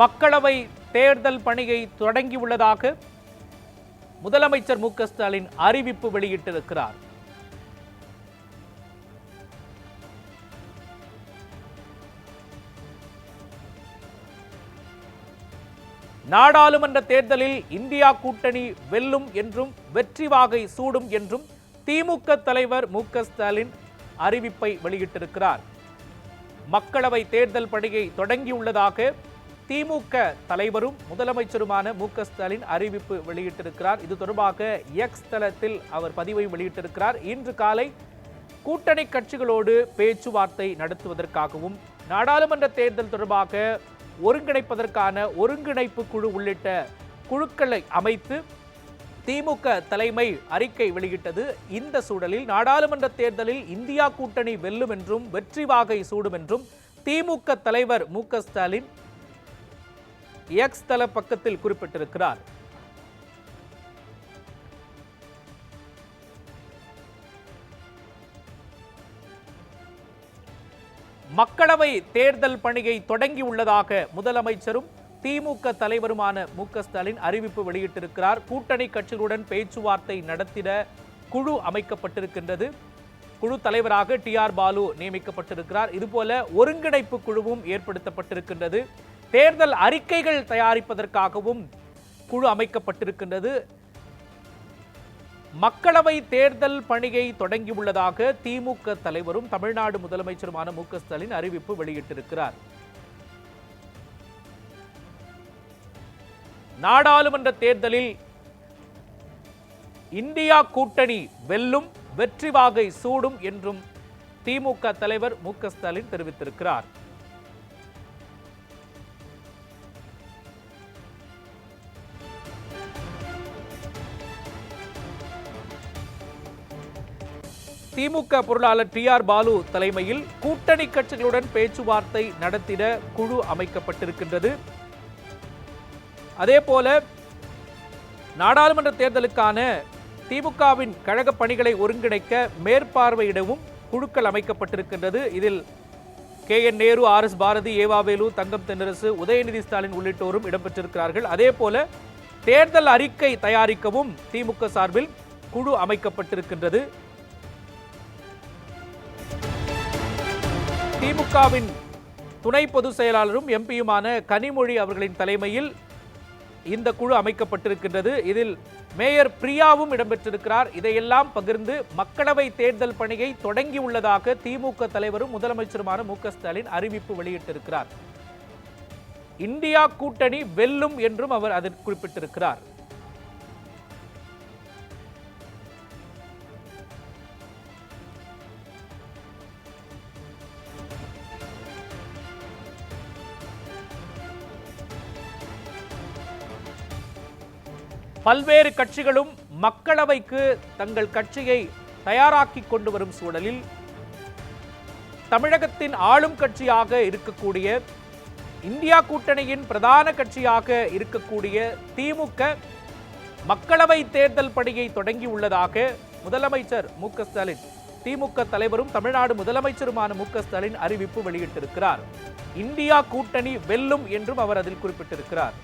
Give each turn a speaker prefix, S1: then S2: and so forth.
S1: மக்களவை தேர்தல் பணியை தொடங்கியுள்ளதாக முதலமைச்சர் மு ஸ்டாலின் அறிவிப்பு வெளியிட்டிருக்கிறார். நாடாளுமன்ற தேர்தலில் இந்தியா கூட்டணி வெல்லும் என்றும் வெற்றி வாகை சூடும் என்றும் திமுக தலைவர் மு ஸ்டாலின் அறிவிப்பை வெளியிட்டிருக்கிறார். மக்களவை தேர்தல் பணியை தொடங்கியுள்ளதாக திமுக தலைவரும் முதலமைச்சருமான மு க ஸ்டாலின் அறிவிப்பு வெளியிட்டிருக்கிறார். இது தொடர்பாக எக்ஸ் தளத்தில் அவர் பதிவை வெளியிட்டிருக்கிறார். இன்று காலை கூட்டணி கட்சிகளோடு பேச்சுவார்த்தை நடத்துவதற்காகவும் நாடாளுமன்ற தேர்தல் தொடர்பாக ஒருங்கிணைப்பதற்கான ஒருங்கிணைப்பு குழு உள்ளிட்ட குழுக்களை அமைத்து திமுக தலைமை அறிக்கை வெளியிட்டது. இந்த சூழலில் நாடாளுமன்ற தேர்தலில் இந்தியா கூட்டணி வெல்லும் என்றும் வெற்றி வாகை சூடும் என்றும் திமுக தலைவர் மு க ஸ்டாலின் எக்ஸ் தள பக்கத்தில் குறிப்பிட்டிருக்கிறார். மக்களவை தேர்தல் பணியை தொடங்கியுள்ளதாக முதலமைச்சரும் திமுக தலைவருமான மு ஸ்டாலின் அறிவிப்பு வெளியிட்டிருக்கிறார். கூட்டணி கட்சிகளுடன் பேச்சுவார்த்தை நடத்திட குழு அமைக்கப்பட்டிருக்கின்றது. குழு தலைவராக டி ஆர் பாலு நியமிக்கப்பட்டிருக்கிறார். இதுபோல ஒருங்கிணைப்பு குழுவும் ஏற்படுத்தப்பட்டிருக்கின்றது. தேர்தல் அறிக்கைகள் தயாரிப்பதற்காகவும் குழு அமைக்கப்பட்டிருக்கின்றது. மக்களவை தேர்தல் பணியை தொடங்கியுள்ளதாக திமுக தலைவரும் தமிழ்நாடு முதலமைச்சருமான மு ஸ்டாலின் அறிவிப்பு வெளியிட்டிருக்கிறார். நாடாளுமன்ற தேர்தலில் இந்தியா கூட்டணி வெல்லும் வெற்றி வாகை சூடும் என்றும் திமுக தலைவர் மு ஸ்டாலின் தெரிவித்திருக்கிறார். திமுக பொருளாளர் டி ஆர் பாலு தலைமையில் கூட்டணி கட்சிகளுடன் பேச்சுவார்த்தை நடத்திட குழு அமைக்கப்பட்டிருக்கின்றது. அதே போல நாடாளுமன்ற தேர்தலுக்கான திமுகவின் கழக பணிகளை ஒருங்கிணைக்க மேற்பார்வையிடவும் குழுக்கள் அமைக்கப்பட்டிருக்கின்றது. இதில் K N Nehru R S Bharathi EV Velu Thangam Thennarasu Udhayanidhi Stalin உள்ளிட்டோரும் இடம்பெற்றிருக்கிறார்கள். அதே போல தேர்தல் அறிக்கை தயாரிக்கவும் திமுக சார்பில் குழு அமைக்கப்பட்டிருக்கின்றது. திமுகவின் துணை பொதுச் செயலாளரும் எம்பியுமான கனிமொழி அவர்களின் தலைமையில் இந்த குழு அமைக்கப்பட்டிருக்கின்றது. இதில் மேயர் பிரியாவும் இடம்பெற்றிருக்கிறார். இதையெல்லாம் பகிர்ந்து மக்களவை தேர்தல் பணியை தொடங்கியுள்ளதாக திமுக தலைவரும் முதலமைச்சருமான மு ஸ்டாலின் அறிவிப்பு வெளியிட்டிருக்கிறார். இந்தியா கூட்டணி வெல்லும் என்றும் அவர் அதில் குறிப்பிட்டிருக்கிறார். பல்வேறு கட்சிகளும் மக்களவைக்கு தங்கள் கட்சியை தயாராக்கி கொண்டு வரும் சூழலில் தமிழகத்தின் ஆளும் கட்சியாக இருக்கக்கூடிய இந்தியா கூட்டணியின் பிரதான கட்சியாக இருக்கக்கூடிய திமுக மக்களவை தேர்தல் பணியை தொடங்கியுள்ளதாக முதலமைச்சர் மு ஸ்டாலின் திமுக தலைவரும் தமிழ்நாடு முதலமைச்சருமான மு ஸ்டாலின் அறிவிப்பு வெளியிட்டிருக்கிறார். இந்தியா கூட்டணி வெல்லும் என்றும் அவர் அதில் குறிப்பிட்டிருக்கிறார்.